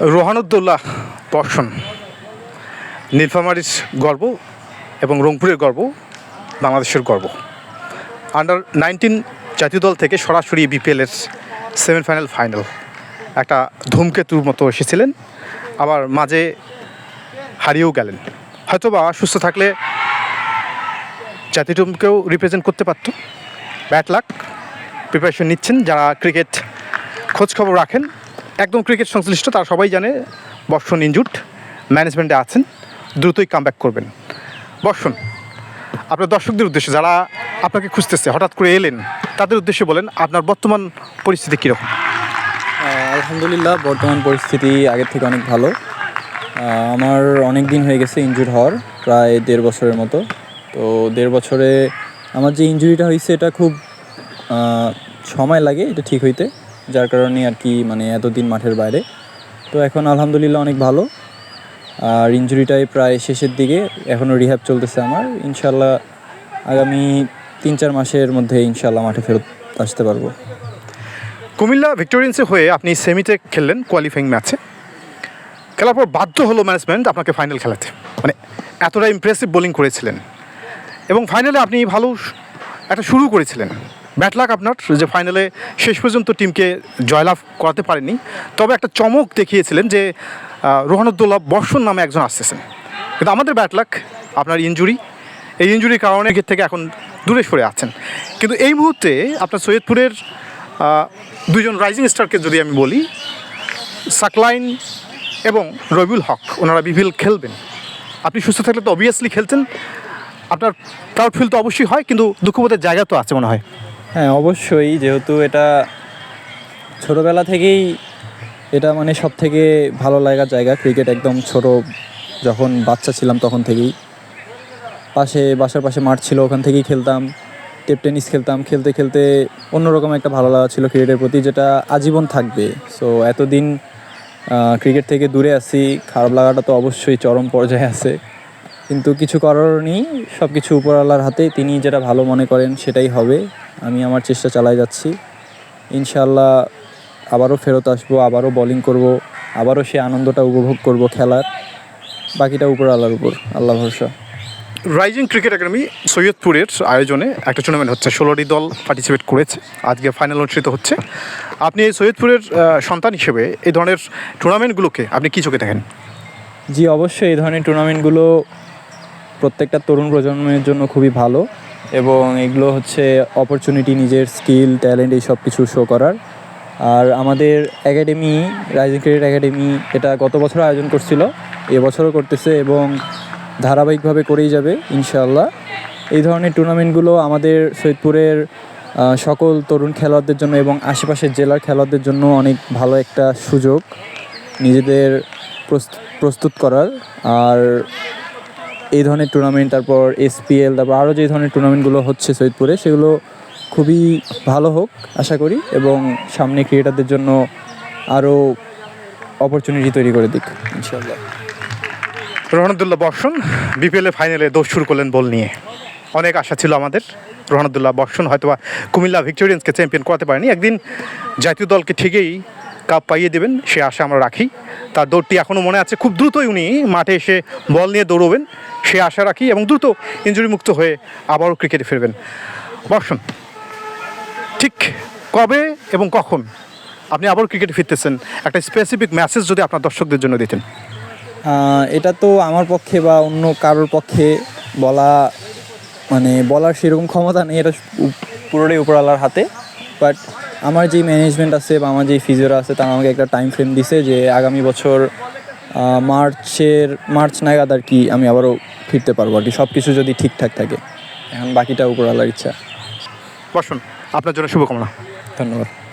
রোহানুদ্দৌল্লাহ বর্ষণ। নীলফামারীর গর্ব এবং রংপুরের গর্ব বাংলাদেশের গর্ব। আন্ডার নাইনটিন জাতীয় দল থেকে সরাসরি বিপিএলের সেমিফাইনাল ফাইনাল একটা ধূমকেতুর মতো এসেছিলেন, আবার মাঝে হারিয়েও গেলেন। হয়তো হয়তোবা সুস্থ থাকলে জাতীয় টিমকেও রিপ্রেজেন্ট করতে পারতো। ব্যাট লাক প্রিপারেশন নিচ্ছেন যারা ক্রিকেট খোঁজ খবর রাখেন। একদম ক্রিকেট সংশ্লিষ্ট, তারা সবাই জানে বর্ষণ ইনজুট ম্যানেজমেন্টে আছেন, দ্রুতই কাম করবেন। বর্ষণ, আপনার দর্শকদের উদ্দেশ্যে, যারা আপনাকে খুঁজতেছে, হঠাৎ করে এলেন, তাদের উদ্দেশ্যে বলেন, আপনার বর্তমান পরিস্থিতি কীরকম? আলহামদুলিল্লাহ, বর্তমান পরিস্থিতি আগের থেকে অনেক ভালো। আমার অনেক দিন হয়ে গেছে ইনজুর হওয়ার, প্রায় দেড় বছরের মতো। তো দেড় বছরে আমার যে ইনজুরিটা হয়েছে, এটা খুব সময় লাগে এটা ঠিক হইতে। যার কারণে আর কি মানে এতদিন মাঠের বাইরে। তো এখন আলহামদুলিল্লাহ অনেক ভালো। আর ইনজুরিটাই প্রায় শেষের দিকে, এখনও রিহ্যাব চলতেছে আমার। ইনশাল্লাহ আগামী তিন চার মাসের মধ্যে ইনশাল্লাহ মাঠে ফেরত আসতে পারব। কুমিল্লা ভিক্টোরিয়ান্সে হয়ে আপনি সেমিতে খেললেন কোয়ালিফাইং ম্যাচে খেলার পর বাধ্য হলো ম্যানেজমেন্ট আপনাকে ফাইনাল খেলাতে। মানে এতটা ইমপ্রেসিভ বোলিং করেছিলেন। এবং ফাইনালে আপনি ভালো একটা শুরু করেছিলেন। ব্যাট লাক আপনার যে ফাইনালে শেষ পর্যন্ত টিমকে জয়লাভ করাতে পারেনি। তবে একটা চমক দেখিয়েছিলেন যে আহ, রোহানুদ্দৌল্লাহ বর্ষণ নামে একজন আসতেছেন। কিন্তু আমাদের ব্যাট লাক আপনার ইনজুরি। এই ইনজুরির কারণে ক্রিকেট থেকে এখন দূরে সরে আছেন। কিন্তু এই মুহূর্তে আপনার সৈয়দপুরের দুজন রাইজিং স্টারকে যদি আমি বলি সাকলাইন এবং রবিউল হক ওনারা বিপিএল খেলবেন। আপনি সুস্থ থাকলে তো অবভিয়াসলি খেলছেন আপনার প্রাউড ফিল তো অবশ্যই হয় কিন্তু দুঃখবোধের জায়গা তো আছে মনে হয়। হ্যাঁ অবশ্যই, যেহেতু এটা ছোটোবেলা থেকেই এটা মানে সব থেকে ভালো লাগার জায়গা ক্রিকেট একদম ছোট, যখন বাচ্চা ছিলাম তখন থেকেই। পাশে, বাসার পাশে মাঠ ছিল, ওখান থেকেই খেলতাম, টেপ টেনিস খেলতাম, খেলতে খেলতে অন্যরকম একটা ভালো লাগা ছিল ক্রিকেটের প্রতি, যেটা আজীবন থাকবে। সো এতদিন ক্রিকেট থেকে দূরে আছি, খারাপ লাগাটা তো অবশ্যই চরম পর্যায়ে আছে। কিন্তু কিছু করার নেই সব কিছু উপরওয়ালার হাতে তিনি যেটা ভালো মনে করেন সেটাই হবে। আমি আমার চেষ্টা চালাই যাচ্ছি। ইনশাল্লাহ আবারও ফেরত আসব আবারও বোলিং করব আবারও সে আনন্দটা উপভোগ করব খেলার। বাকিটা উপরওয়ালার উপর আল্লাহ ভরসা। রাইজিং ক্রিকেট একাডেমি সৈয়দপুরের আয়োজনে একটা টুর্নামেন্ট হচ্ছে ষোলোটি দল পার্টিসিপেট করেছে আজকে ফাইনাল অনুষ্ঠিত হচ্ছে। আপনি এই সৈয়দপুরের সন্তান হিসেবে এই ধরনের টুর্নামেন্টগুলোকে আপনি কী চোখে দেখেন? জি অবশ্যই এই ধরনের টুর্নামেন্টগুলো প্রত্যেকটা তরুণ প্রজন্মের জন্য খুবই ভালো এবং এগুলো হচ্ছে অপরচুনিটি নিজের স্কিল ট্যালেন্ট এই সব কিছু শো করার। আর আমাদের একাডেমি রাইজিং ক্রিকেট একাডেমি এটা গত বছর আয়োজন করছিল এবছরও করতেছে এবং ধারাবাহিকভাবে করেই যাবে, ইনশাআল্লাহ। এই ধরনের টুর্নামেন্টগুলো আমাদের সৈয়দপুরের সকল তরুণ খেলোয়াড়দের জন্য এবং আশেপাশের জেলার খেলোয়াড়দের জন্য অনেক ভালো একটা সুযোগ নিজেদের প্রস্ত- প্রস্তুত করার। আর এই ধরনের টুর্নামেন্ট তারপর এসপিএল তারপর আরও যে ধরনের টুর্নামেন্টগুলো হচ্ছে সৈয়দপুরে, সেগুলো খুবই ভালো হোক, আশা করি, এবং সামনে ক্রিকেটারদের জন্য আরও অপরচুনিটি তৈরি করে দিক ইনশাল্লাহ রোহানুদ্দুল্লাহ বর্ষণ বিপিএল ফাইনালে দোষ শুরু করলেন বল নিয়ে। অনেক আশা ছিল আমাদের। রোহানুদ্দুল্লাহ বর্ষণ হয়তোবা কুমিল্লা ভিক্টোরিয়ান্সকে চ্যাম্পিয়ন করাতে পারেনি। একদিন জাতীয় দলকে ঠিকই কাপ পাইয়ে দেবেন, সে আশা আমরা রাখি। তার দৌড়টি এখনও মনে আছে, খুব দ্রুতই উনি মাঠে এসে বল নিয়ে দৌড়বেন, সে আশা রাখি এবং দ্রুত ইঞ্জুরি মুক্ত হয়ে আবারও ক্রিকেটে ফিরবেন। বর্ষণ, ঠিক কবে এবং কখন আপনি আবারও ক্রিকেটে ফিরতেছেন? একটা স্পেসিফিক মেসেজ যদি আপনার দর্শকদের জন্য দিতেন। এটা তো আমার পক্ষে বা অন্য কারোর পক্ষে বলা মানে বলার সেরকম ক্ষমতা নেই, এটা পুরোটাই উপরওয়ালার হাতে। বাট আমার যে ম্যানেজমেন্ট আছে বা আমার যেই ফিজিওরা আছে তারা আমাকে একটা টাইম ফ্রেম দিছে যে আগামী বছর মার্চের মার্চ নাগাদ আর কি আমি আবারও ফিরতে পারব আর কি। সব কিছু যদি ঠিকঠাক থাকে। এখন বাকিটা করালার ইচ্ছা। বসুন আপনার জন্য শুভকামনা। ধন্যবাদ।